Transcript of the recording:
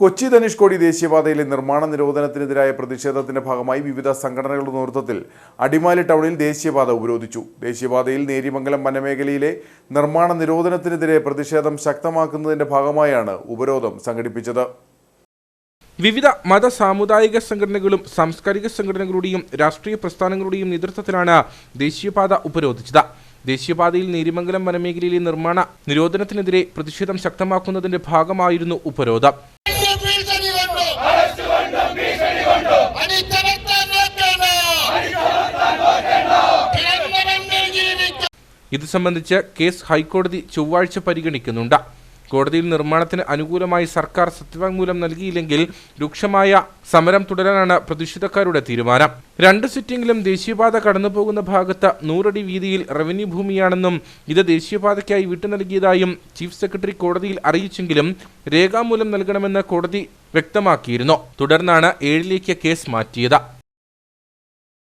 കൊച്ചി ധനുഷ്കോടി ദേശീയപാതയിലെ നിർമ്മാണ നിരോധനത്തിനെതിരായ പ്രതിഷേധത്തിന്റെ ഭാഗമായി വിവിധ സംഘടനകളുടെ നേതൃത്വത്തിൽ അടിമാലി ടൗണിൽ ദേശീയപാത ഉപരോധിച്ചു. ദേശീയപാതയിൽ നേരിമംഗലം വനമേഖലയിലെ നിർമ്മാണ നിരോധനത്തിനെതിരെ പ്രതിഷേധം ശക്തമാക്കുന്നതിന്റെ ഭാഗമായാണ് ഉപരോധം സംഘടിപ്പിച്ചത്. വിവിധ മത സാമുദായിക സംഘടനകളും സാംസ്കാരിക സംഘടനകളുടെയും രാഷ്ട്രീയ പ്രസ്ഥാനങ്ങളുടെയും നേതൃത്വത്തിലാണ് ദേശീയപാത ഉപരോധിച്ചത്. ദേശീയപാതയിൽ നേരിമംഗലം വനമേഖലയിലെ നിർമ്മാണ നിരോധനത്തിനെതിരെ പ്രതിഷേധം ശക്തമാക്കുന്നതിന്റെ ഭാഗമായിരുന്നു ഉപരോധം. ഇത് സംബന്ധിച്ച് കേസ് ഹൈക്കോടതി ചൊവ്വാഴ്ച പരിഗണിക്കുന്നുണ്ട്. കോടതിയിൽ നിർമ്മാണത്തിന് അനുകൂലമായി സർക്കാർ സത്യവാങ്മൂലം നൽകിയില്ലെങ്കിൽ രൂക്ഷമായ സമരം തുടരാനാണ് പ്രതിഷേധക്കാരുടെ തീരുമാനം. രണ്ട് സിറ്റിംഗിലും ദേശീയപാത കടന്നുപോകുന്ന ഭാഗത്ത് നൂറടി വീതിയിൽ റവന്യൂ ഭൂമിയാണെന്നും ഇത് ദേശീയപാതയ്ക്കായി വിട്ടു നൽകിയതായും ചീഫ് സെക്രട്ടറി കോടതിയിൽ അറിയിച്ചെങ്കിലും രേഖാമൂലം നൽകണമെന്ന് കോടതി വ്യക്തമാക്കിയിരുന്നു. തുടർന്നാണ് ഏഴിലേക്ക് കേസ് മാറ്റിയത്.